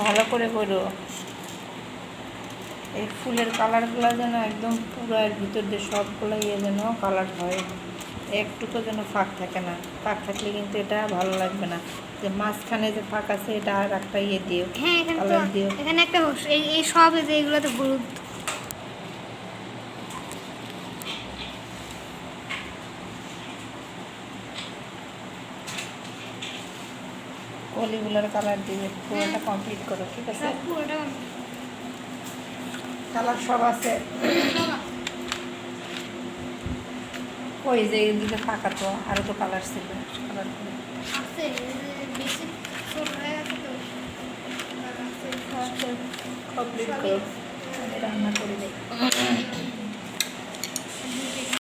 ভালো করে করো। এই ফুলের কালারগুলো যেন একদম পুরো এর ভিতর দিয়ে সবগুলো ইয়ে যেন কালার হয়। একটুকু যেন ফাঁক থাকে না। ফাঁক থাকলে কিন্তু এটা ভালো লাগবে না। যে মাঝখানে যে ফাঁক আছে এটা আর একটা ইয়ে দিও। হ্যাঁ কালার দিও। এখানে একটা এই সব যে এগুলোতে হলুদ কলিগুলোর কালার দিবে পুরোটা কমপ্লিট করো ঠিক আছে? কালার সব আছে। ওই যে এদিকে ফাঁকা তো আরও তো কালার ছিল। কালার আছে বেশি ছোট তো। আছে। কমপ্লিট করো। রান্না করে